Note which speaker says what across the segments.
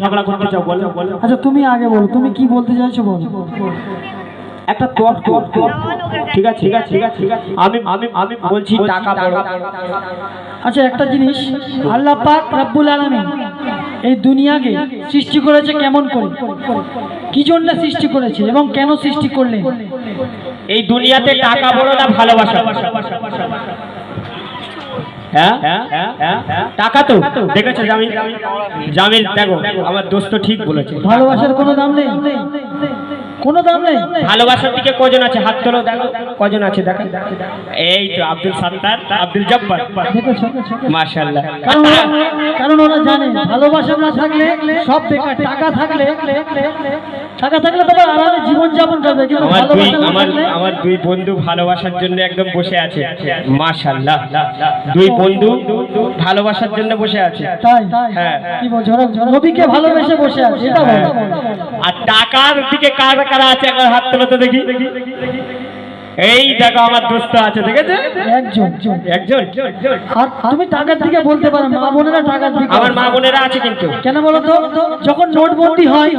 Speaker 1: ঝগড়া করতে চাও বলো।
Speaker 2: আচ্ছা তুমি আগে বলো, তুমি কি বলতে চাইছো বলো।
Speaker 1: একটা ঠিক আছে ঠিক আছে ঠিক আছে। আমি আমি আমি বলছি টাকা বড়
Speaker 2: আচ্ছা একটা জিনিস, আল্লাহ পাক রব্বুল আলামিন এই দুনিয়াকে সৃষ্টি করেছে কেমন করে? কি জন্য সৃষ্টি করেছে এবং কেন সৃষ্টি করলেন?
Speaker 1: এই দুনিয়াতে টাকা বড় না ভালোবাসা? হ্যাঁ? টাকা তো। দেখেছ জামিল? জামিল, দেখো, আমার দোস্ত ঠিক বলেছে।
Speaker 2: ভালোবাসার কোনো দাম নেই। কোনো দাম নেই।
Speaker 1: ভালোবাসার দিকে কজন আছে? হাত তোলো দেখো। কজন আছে? দেখো। এই তো আব্দুল সাত্তার আব্দুল জব্বার। মাশাআল্লাহ।
Speaker 2: কারণ ওরা- কারণ ওরা জানে ভালোবাসা না থাকলে সব বেকার টাকা থাকলে টাকা থাকলে তোমার আরামে জীবন যাপন করবে কিন্তু
Speaker 1: আমার দুই আমার দুই বন্ধু ভালোবাসার জন্য একদম বসে আছে। মাশাআল্লাহ। দুই বন্ধু ভালোবাসার জন্য বসে আছে।
Speaker 2: তাই?
Speaker 1: হ্যাঁ।
Speaker 2: কি বলছো? নবীকে ভালোবেসে বসে আছে এটা বলো।
Speaker 1: টাকার দিকে কার কারা আছে? একবার হাত তোলো তো দেখি। এই দেখো আমার দোস্ত আছে দেখেছে?
Speaker 2: একজন।
Speaker 1: একজন।
Speaker 2: আর তুমি টাকার দিকে বলতে পারো মা বোনেরা টাকার দিকে
Speaker 1: আমার মা বোনেরা আছে কিন্তু।
Speaker 2: কেন বলো তো? যখন নোটবন্দি হয়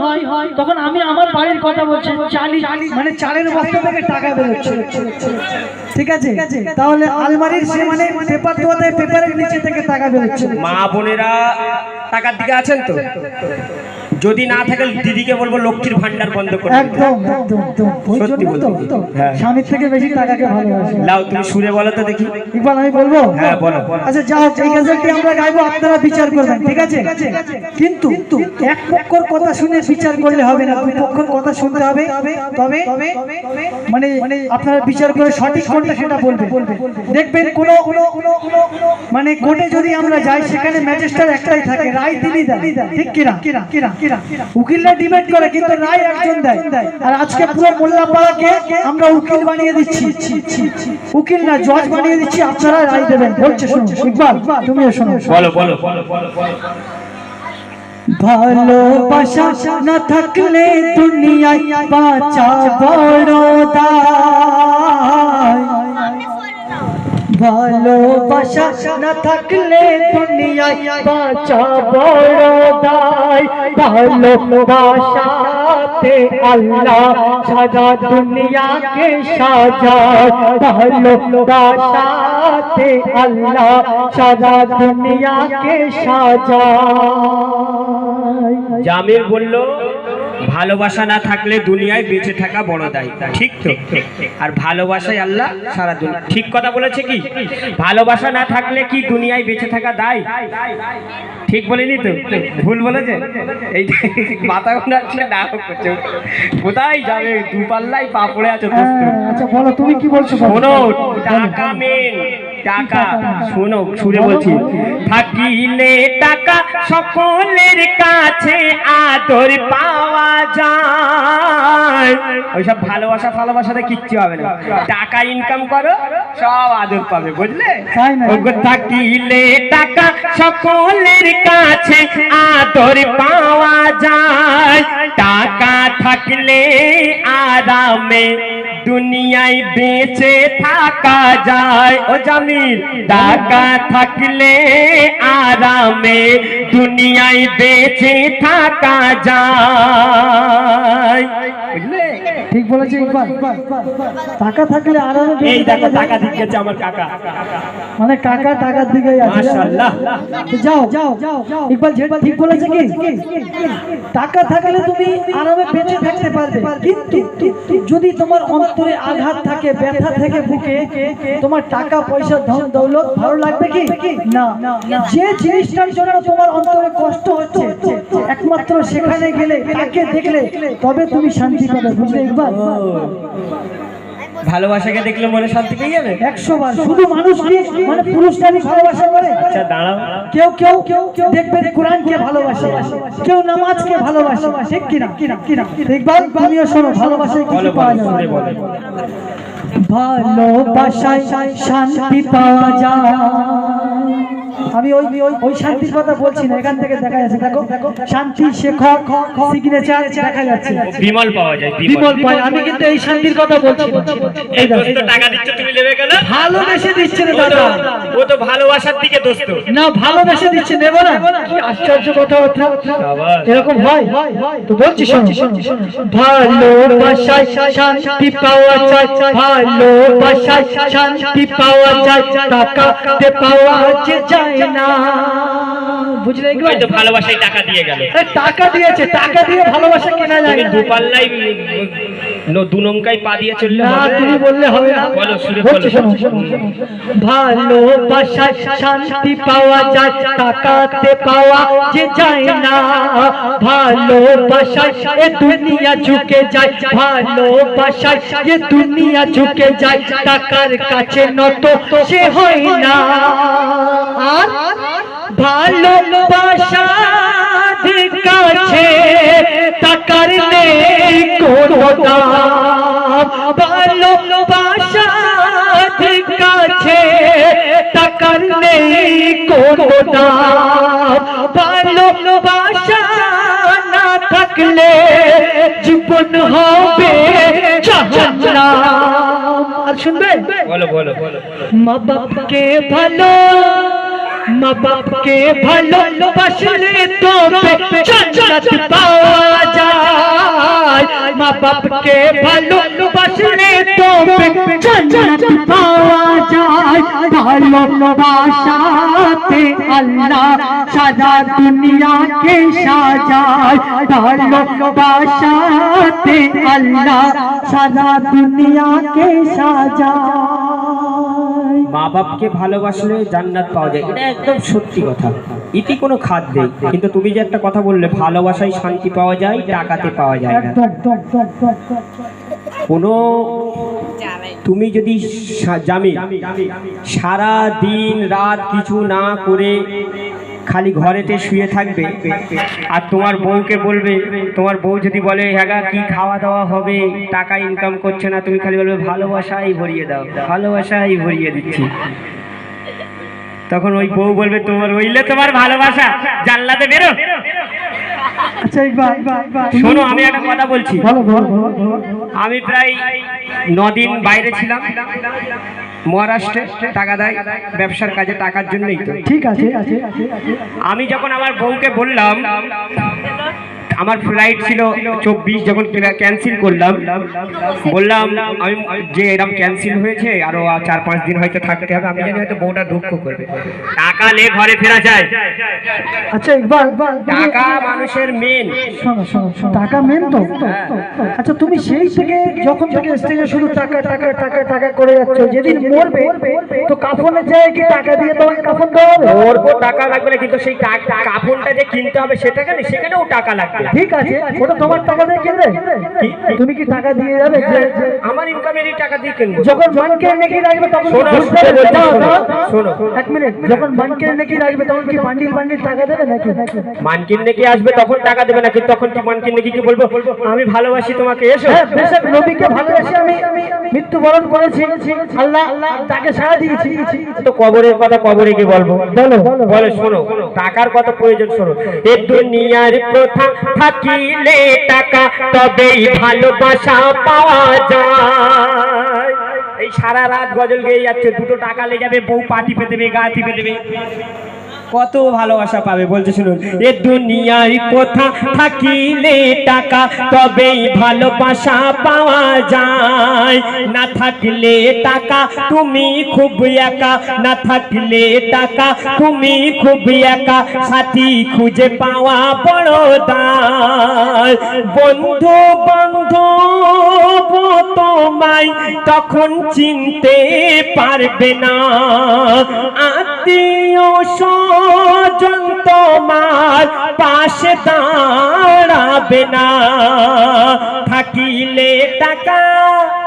Speaker 2: তখন আমি আমার বাড়ির কথা বলছি চালি মানে চালের বস্তা থেকে টাকা বেরোচ্ছে। ঠিক আছে? তাহলে আলমারির সে মানে পেপার দোয়াতে পেপারের নিচে থেকে টাকা বেরোচ্ছে।
Speaker 1: মা বোনেরা টাকার দিকে আছেন তো? যদি না থাকে দিদিকে বলব লক্ষ্মীর ভান্ডার বন্ধ করে
Speaker 2: একদম একদম একদম।
Speaker 1: সত্যি
Speaker 2: জন্য তো
Speaker 1: বলতে। হ্যাঁ।
Speaker 2: স্বামীর থেকে বেশি টাকাকে ভালোবাসে।
Speaker 1: লাও তুমি সুরে বলো তো দেখি।
Speaker 2: ইকবাল আমি বলব?
Speaker 1: হ্যাঁ, বলো।
Speaker 2: আচ্ছা যাও এই গাজলটি আমরা গাইবো আপনারা বিচার করবেন ঠিক আছে? কিন্তু এক পক্ষর কথা শুনে বিচার করলে হবে না দুই পক্ষর কথা শুনতে হবে। তবে মানে আপনারা বিচার করে সঠিক কোনটা সেটা বলবেন। দেখবেন কোন মানে কোর্টে যদি আমরা যাই সেখানে ম্যাজিস্ট্রেট একটাই থাকে রায় তিনি দেন ঠিক কিনা? কিনা কিনা? উকিলরা ডিবেট করে কিন্তু রায় একজন দেয়। আর আজকে পুরো মোল্লাপাড়াকে আমরা উকিল বানিয়ে দিচ্ছি। উকিল না জজ বানিয়ে দিচ্ছি আপনারা রায় দেবেন। বলছে শুনুন ইকবাল তুমিও শোনো
Speaker 1: বলো বলো।
Speaker 2: ভালোবাসা না থাকলে দুনিয়ায় বাঁচা বড় দায়। ভালোবাসা না থাকলে দুনিয়ায় বাঁচা বড় দায় ভালোবাসাতে আল্লাহ সারা দুনিয়াকে সাজায়। ভালোবাসাতে আল্লাহ সারা দুনিয়াকে সাজায়।
Speaker 1: জামির বলল ভালোবাসা না থাকলে দুনিয়ায় বেঁচে থাকা বড় দায় ঠিক তো। আর ভালোবাসায় আল্লাহ সারা দুনিয়া ঠিক কথা বলেছে কি? ভালোবাসা না থাকলে কি দুনিয়ায় বেঁচে থাকা দায়? ঠিক বলিনি তো? ভুল বলেছে? এই মাথা ঘুরাচ্ছে না করছে কোথায় যাবে? দু পাল্লাই পা পড়ে আছে দোস্ত।
Speaker 2: হ্যাঁ, আচ্ছা বলো তুমি কি বলছো?
Speaker 1: শোনো টাকা মেন টাকা। শোনো সুরে বলছি থাকিলে টাকা সকলের কাছে আদর পাওয়া যায়। ওইসব ভালোবাসা ভালোবাসাতে কিচ্ছু হবে না। টাকা ইনকাম করো সব আদর পাবে বুঝলে? থাকিলে টাকা সকলের কাছে আদর পাওয়া যায়। টাকা থাকলে আরামে দুনিয়ায় বেঁচে থাকা যায়। ও জামিল টাকা থাকলে আরামে দুনিয়ায় বেঁচে থাকা যায়। বুঝলে?
Speaker 2: ঠিক বলেছে ইকবাল? টাকা থাকলে আরামে
Speaker 1: এই দেখো টাকা
Speaker 2: যায়।
Speaker 1: দিচ্ছে আমার কাকা।
Speaker 2: মানে কাকা টাকার আছে।
Speaker 1: মাশাআল্লাহ।
Speaker 2: তো যাও যাও ইকবাল যে ঠিক বলেছে কি? টাকা থাকলে তুমি আরামে বেঁচে থাকতে পারবে। কিন্তু যদি তোমার অন্তরে আঘাত থাকে ব্যথা থেকে বুকে তোমার টাকা পয়সা ধন দৌলত ভালো লাগবে কি? না। যে জিনিসটার জন্য তোমার অন্তরে কষ্ট হচ্ছে একমাত্র সেখানে গেলে তাকে দেখলে তবে তুমি শান্তি পাবে। বুঝলে ইকবাল?
Speaker 1: ভালোবাসাকে দেখলে মনে শান্তি পেয়ে যাবে?
Speaker 2: একশো বার শুধু মানুষকে মানে পুরুষটারই ভালোবাসা করে?
Speaker 1: আচ্ছা দাঁড়াও।
Speaker 2: কেউ কেউ কেউ কেউ দেখবেন কোরআনকে ভালোবাসে। কেউ নামাজকে ভালোবাসে। ঠিক কিনা? কিনা কিনা ইকবাল তুমিও শোনো ভালোবাসায় কিছু পাওয়া যাবে। ভালোবাসায় শান্তি পাওয়া যায়। আমি ওই ওই- ওই শান্তির কথা বলছি না এখান থেকে দেখা যাচ্ছে। দেখো শান্তি শেখর সিগনেচার দেখা যাচ্ছে।
Speaker 1: বিমল পাওয়া যায়
Speaker 2: বিমল। পাই আমি কিন্তু এই শান্তির কথা বলছি এই এই
Speaker 1: টাকা দিচ্ছে তুমি নেবে কেন?
Speaker 2: ভালোবেসে দিচ্ছে রে দাদা।
Speaker 1: ও তো ভালোবাসার দিকে দোস্ত।
Speaker 2: না ভালোবেসে দিচ্ছে নেব না। কি আশ্চর্য কথাবার্তা।
Speaker 1: আবার।
Speaker 2: এরকম হয়? তো বলছি শোনো। ভালোবাসায় শান্তি পাওয়া যায়। ভালোবাসায় শান্তি পাওয়া যায়। টাকাতে পাওয়া যে। যায় না। বুঝলে এগুলো
Speaker 1: ওই তো ভালোবাসায় টাকা দিয়ে গেল।
Speaker 2: টাকা দিয়েছে টাকা দিয়ে ভালোবাসা কেনা যায় না।
Speaker 1: দু দু নৌকায় পা দিয়ে চললে হবে?
Speaker 2: তুমি বললে হবে না।
Speaker 1: বলো, সুরে বলো।
Speaker 2: শোনো, শোনো, শোনো। ভালোবাসায় শান্তি পাওয়া যায় টাকাতে পাওয়া যে যায় না। ভালোবাসায় এ দুনিয়া ঝুঁকে যায়। ভালোবাসায় এ দুনিয়া ঝুঁকে যায়। টাকার কাছে নত সে হয় না। আর ভালোবাসা কাছে টাকার নেই কোনো দাম। ভালোবাসা কাছে টাকার নেই কোনো দাম। ভালোবাসা না থাকলে জীবন হবে জাহান্নাম। আর শুনবে
Speaker 1: বলো বলো বলো।
Speaker 2: মা বাপকে ভালো মা বাপকে ভালো বাসলে তবে জান্নাত পাওয়া যায়। মা বাপকে ভালো বাসলে তবে জান্নাত পাওয়া যায়। ভালোবাসাতে আল্লাহ সারা দুনিয়াকে সাজায়। ভালোবাসাতে আল্লাহ সারা দুনিয়াকে সাজায়।
Speaker 1: মা বাপকে ভালোবাসলে জান্নাত পাওয়া যায়। এটা একদম সত্যি কথা। ইতি কোনো খাদ নেই। কিন্তু তুমি যে একটা কথা বললে, ভালোবাসায় শান্তি পাওয়া যায়, টাকাতে পাওয়া যায় না। কোনো তুমি যদি জামি সারা দিন রাত কিছু না করে খালি ঘরেতে শুয়ে থাকবে। আর তোমার বউকে বলবে তোমার বউ যদি বলে হ্যাঁ কি খাওয়া দাওয়া হবে? টাকা ইনকাম করছে না তুমি খালি বলবে ভালোবাসাই ভরিয়ে দাও ভালোবাসাই ভরিয়ে দিচ্ছি। তখন ওই বউ বলবে তোমার ওইলে তোমার ভালোবাসা জানলাতে বেরো।
Speaker 2: আচ্ছা
Speaker 1: শোনো আমি একটা কথা বলছি।
Speaker 2: বলো বলো। বলো, বলো
Speaker 1: আমি প্রায় দিন বাইরে ছিলাম। মহারাষ্ট্রে টাকা দেয় ব্যবসার কাজে টাকার জন্যই তো।
Speaker 2: ঠিক আছে
Speaker 1: আমি যখন আমার বউকে বললাম আমার ফ্লাইট ছিল চব্বিশ যখন ক্যান্সেল করলাম। বললাম আমি যে এরকম ক্যান্সেল হয়েছে আরও চার পাঁচ দিন হয়তো থাকতে হবে আমি জানি হয়তো বউটা দুঃখ করবে। টাকা নে ঘরে ফেরা যায়।
Speaker 2: আচ্ছা একবার
Speaker 1: টাকা মানুষের মেন
Speaker 2: টাকা মেন তো? আচ্ছা তুমি সেই থেকে যখন থেকে স্টেজে শুধু টাকা টাকা টাকা টাকা করে যাচ্ছ যেদিন মরবে তো কি টাকা দিয়ে তোমাকে কাফন দেওয়া হবে?
Speaker 1: ওর টাকা লাগবে না কিন্তু সেই যে কিনতে হবে সেটা কেন সেখানেও টাকা লাগবে।
Speaker 2: ঠিক আছে ওটা তোমার টাকা দিয়ে কিনবে? তুমি কি টাকা দিয়ে যাবে? যে- যে-
Speaker 1: আমার ইনকামেরই টাকা দিয়ে কিনবো।
Speaker 2: যখন মানকে নেকি রাখবে তখন
Speaker 1: শোনো, শোনো, শোনো,
Speaker 2: এক মিনিট যখন মানকে নেকি রাখবে তখন কি বান্ডিল বান্ডিল টাকা দেবে নাকি? নাকি
Speaker 1: মানকিন নাকি আসবে তখন টাকা দেবে না কিন্তু তখন কি মানকিন নাকি কি বলব? আমি ভালোবাসি তোমাকে এসো।
Speaker 2: হ্যাঁ নবীকে ভালোবেসে আমি। মৃত্যুবরণ করেছি, আল্লাহ তাকে সাড়া দিয়েছি।
Speaker 1: তো কবরের কথা কবরে কি বলব। বলো বলো, শোনো, টাকার কথা প্রয়োজন, শোনো। এ দুনিয়ার প্রথা থাকিলে টাকা তবেই ভালোবাসা পাওয়া যায়। এই সারা রাত গজল গেয়ে যাচ্ছে, দুটো টাকা লেগে যাবে, বউ পা টিপে দেবে, গা দেবে। কত ভালোবাসা পাবে? বলছে, শুনুন। এ দুনিয়ার কোথা থাকিলে টাকা? তবেই ভালোবাসা পাওয়া যায়। না থাকলে টাকা, তুমি খুব একা। না থাকলে টাকা, তুমি খুব একা। সাথী খুঁজে পাওয়া বড় দায়। বন্ধু বন্ধু তোমায় তখন চিনতে পারবে না। আত্মীয় স্বজন তোমার পাশে দাঁড়াবে না। থাকিলে টাকা,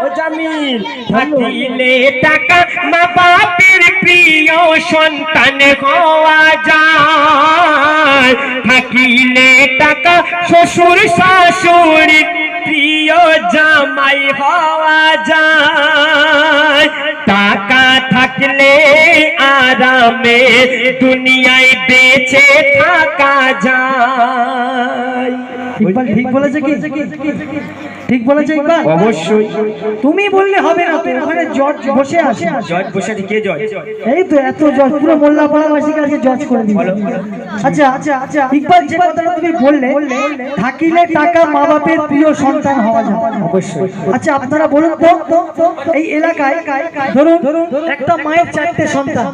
Speaker 1: ও জামিল, থাকিলে টাকা মা বাপের প্রিয় সন্তান হওয়া যায়। থাকিলে টাকা শ্বশুর শাশুড়ি প্রিয় জামাই হওয়া যায়। আরামে দুনিয়ায় বেঁচে থাকা যায়।
Speaker 2: ইকবাল ঠিক বলেছে কি? ঠিক বলেছে ইকবাল?
Speaker 1: অবশ্যই।
Speaker 2: তুমি বললে হবে না তো ওখানে জজ বসে আছে।
Speaker 1: জজ বসে আছে, কে জজ?
Speaker 2: এই তো এত জজ পুরো মোল্লা পাড়াবাসীকে জজ করে দিল। আচ্ছা আচ্ছা আচ্ছা ইকবাল যে কথাটা তুমি বললে থাকিলে টাকা মা বাপের প্রিয় সন্তান হওয়া যায়
Speaker 1: অবশ্যই।
Speaker 2: আচ্ছা আপনারা বলুন তো এই এলাকায় ধরুন একটা মায়ের চারটে সন্তান।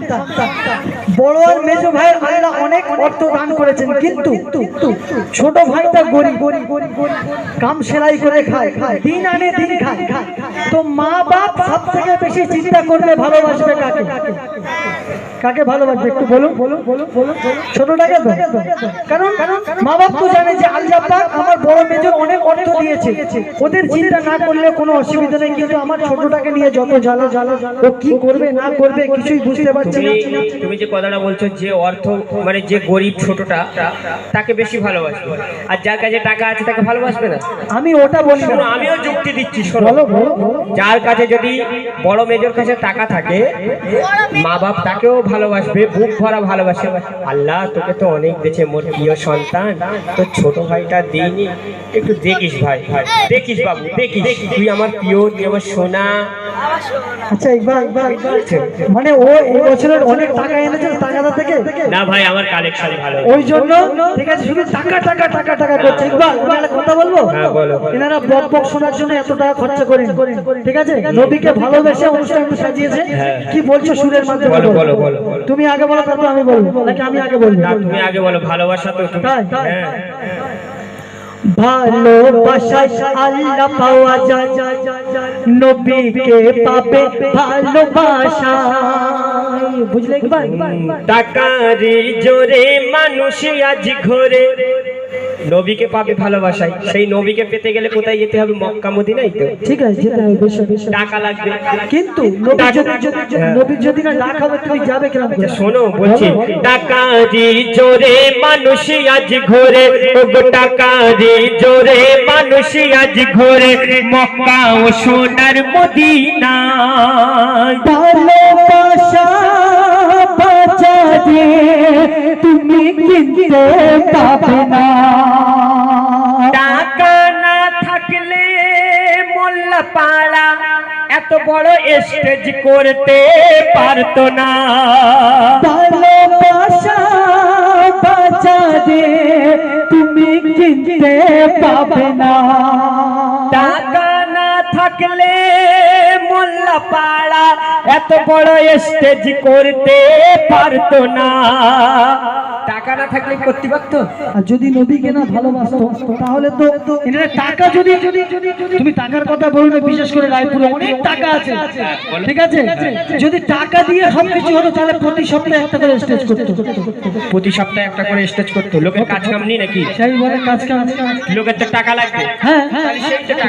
Speaker 2: বড় আর মেজো ভাইয়ের আল্লাহ অনেক অর্থ দান করেছেন কিন্তু ছোট ভাইটা গরিব কাম সেলাই করে খায় দিন আনে দিন খায়। তো মা বাপ সব থেকে বেশি চিন্তা করলে ভালোবাসবে কাকে? কাকে? ভালোবাসবে? একটু বলুন। ছোটটাকে তো? কারণ মা বাপ তো জানে যে আল্লাহ আমার বড় অনেক অর্থ দিয়েছে। ওদের চিন্তা না করলে কোনো অসুবিধা নেই। কিন্তু আমার ছোটটাকে নিয়ে যত জ্বালা জ্বালা ও কি করবে না করবে কিছুই বুঝতে পারছে
Speaker 1: তুমি
Speaker 2: না।
Speaker 1: তুমি যে কথাটা বলছো যে অর্থ মানে যে গরিব ছোটটা তাকে বেশি ভালোবাসবে। আর যার কাছে টাকা আছে তাকে ভালোবাসবে না?
Speaker 2: আমি ওটা বলি না
Speaker 1: আমিও যুক্তি দিচ্ছি শোনো। যার কাছে যদি বড় মেজর কাছে টাকা থাকে মা বাপ তাকেও ভালোবাসবে বুক ভরা ভালোবাসে। আল্লাহ তোকে তো অনেক দিয়েছে মোর প্রিয় সন্তান। তোর ছোট ভাইটা দিইনি একটু দেখিস ভাই দেখিস বাবু দেখিস। তুই আমার প্রিয় তুই আমার সোনা।
Speaker 2: আচ্ছা মানে ও এই বছরের অনেক টাকা এনেছে টাকাটা থেকে?
Speaker 1: না ভাই আমার কালেকশন ভালো।
Speaker 2: ওই জন্য ঠিক আছে শুধু টাকা টাকা টাকা টাকা করছে। ইকবাল আমি কথা বলব?
Speaker 1: হ্যাঁ, বলো।
Speaker 2: এনারা বক বক শোনার জন্য এত টাকা খরচা করেন। ঠিক আছে? নবীকে ভালোবেসে অনুষ্ঠানটা সাজিয়েছে।
Speaker 1: হ্যাঁ।
Speaker 2: কি বলছো সুরের মাধ্যমে?
Speaker 1: বলো,
Speaker 2: বলো।
Speaker 1: বলো।
Speaker 2: তুমি আগে বলো তারপর আমি বলব। নাকি আমি আগে বলব?
Speaker 1: না তুমি আগে বলো ভালোবাসা তো
Speaker 2: তাই।
Speaker 1: হ্যাঁ।
Speaker 2: ভালোবাসায় আল্লাহ পাওয়া যায়। নবীকে পাবে ভালোবাসা বুঝলে
Speaker 1: টাকারি জোরে মানুষ আজ ঘরে। নবীকে পাবে ভালোবাসায়। সেই নবীকে পেতে গেলে কোথায় যেতে হবে? মক্কা মদিনাই তো।
Speaker 2: ঠিক আছে যেতে হবে বেশ বেশ
Speaker 1: টাকা লাগবে।
Speaker 2: কিন্তু নবী যদি নবীর না ডাক হবে তুমি যাবে কেন করে?
Speaker 1: শোনো বলছি। টাকারি জোরে মানুষ আজ ঘরে। ওগো টাকারি জোরে মানুষ আজ ঘরে। মক্কা ও সোনার মদিনা
Speaker 2: বাঁচা তুমি কিনতে পাবে না।
Speaker 1: টাকা না থাকলে মোল্লা পাড়া এত বড় স্টেজ করতে পারতো না।
Speaker 2: ভালোবাসা দিয়ে তুমি কিনতে পাবে না।
Speaker 1: টাকা না থাকলে মোল্লা পাড়া এত বড় স্টেজ করতে পারতো না। টাকা না থাকলে করতে পারতো
Speaker 2: আর যদি নবীকে না ভালোবাসতো তাহলে তো এনারা টাকা যদি যদি তুমি টাকার কথা বলো না বিশেষ করে রায়পুরে অনেক টাকা আছে। ঠিক আছে? যদি টাকা দিয়ে সব কিছু হতো তাহলে প্রতি সপ্তাহে একটা করে স্টেজ করতো।
Speaker 1: প্রতি সপ্তাহে একটা করে স্টেজ করতো। লোকের কাজ কাম নেই নাকি?
Speaker 2: সেই বলে কাজ কাজ
Speaker 1: লোকের তো টাকা লাগবে।
Speaker 2: হ্যাঁ হ্যাঁ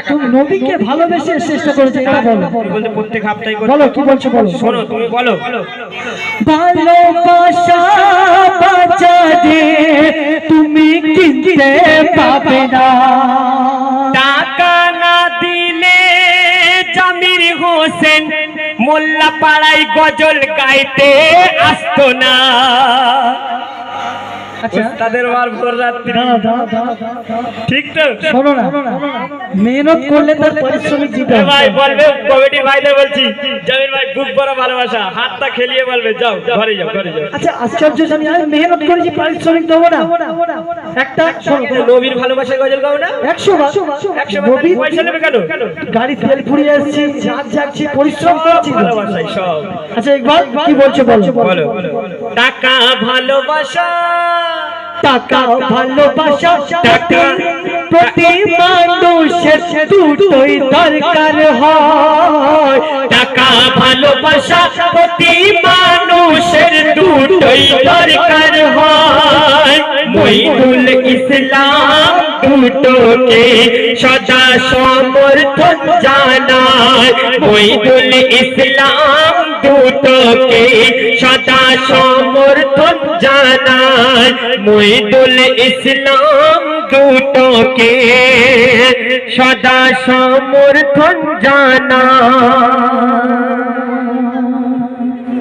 Speaker 2: তুমি নবীকে ভালোবেসে চেষ্টা করেছে এটা বলো।
Speaker 1: বলতে প্রত্যেক সপ্তাহে
Speaker 2: বলো কি বলছো বলো।
Speaker 1: শোনো তুমি বলো।
Speaker 2: ভালোবাসা বাঁচা দে তুমি কিনতে পাবে না।
Speaker 1: টাকা না দিলে জামির হোসেন মোল্লা পাড়ায় গজল গাইতে আসতো না। তাদের মার ভোর রাত্রি
Speaker 2: দাঁড়া, দাঁড়া, দাঁড়া, দাঁড়া, দাঁড়া।
Speaker 1: ঠিক তো?
Speaker 2: শোনো না মেহনত করলে তার পারিশ্রমিক হবে।
Speaker 1: ভাই বলবে ভাইদের বলছি। জামির ভাই বুক বড় ভালোবাসা। হাতটা খেলিয়ে বলবে যাও ঘরে যাও ঘরে যাও।
Speaker 2: আচ্ছা আশ্চর্য জানি আমি মেহনত করেছি পারিশ্রমিক দেবো না। একটা
Speaker 1: নবীর ভালোবাসায় গজল গাও না?
Speaker 2: একশো বার
Speaker 1: একশো বার
Speaker 2: নবী-
Speaker 1: পয়সা নেবে কেন?
Speaker 2: গাড়ি তেল ফুরিয়ে আসছি রাত যাচ্ছি পরিশ্রম করছি।
Speaker 1: ভালোবাসাই সব।
Speaker 2: আচ্ছা একবার কি বলছো বলছো
Speaker 1: বলো। টাকা ভালোবাসা।
Speaker 2: টাকা ভালোবাসা
Speaker 1: টাকা
Speaker 2: প্রতি মানুষের দুটোই দরকার হয়।
Speaker 1: টাকা ভালোবাসা প্রতি মানুষের দুটোই দরকার হয়। ইসলাম দুটোকে সদা সমর্থন জানায়। ইসলাম দুটোকে সদা সমর্থন জানায় মইনুল ইসলাম দুটোকে সদা সমর্থন জানা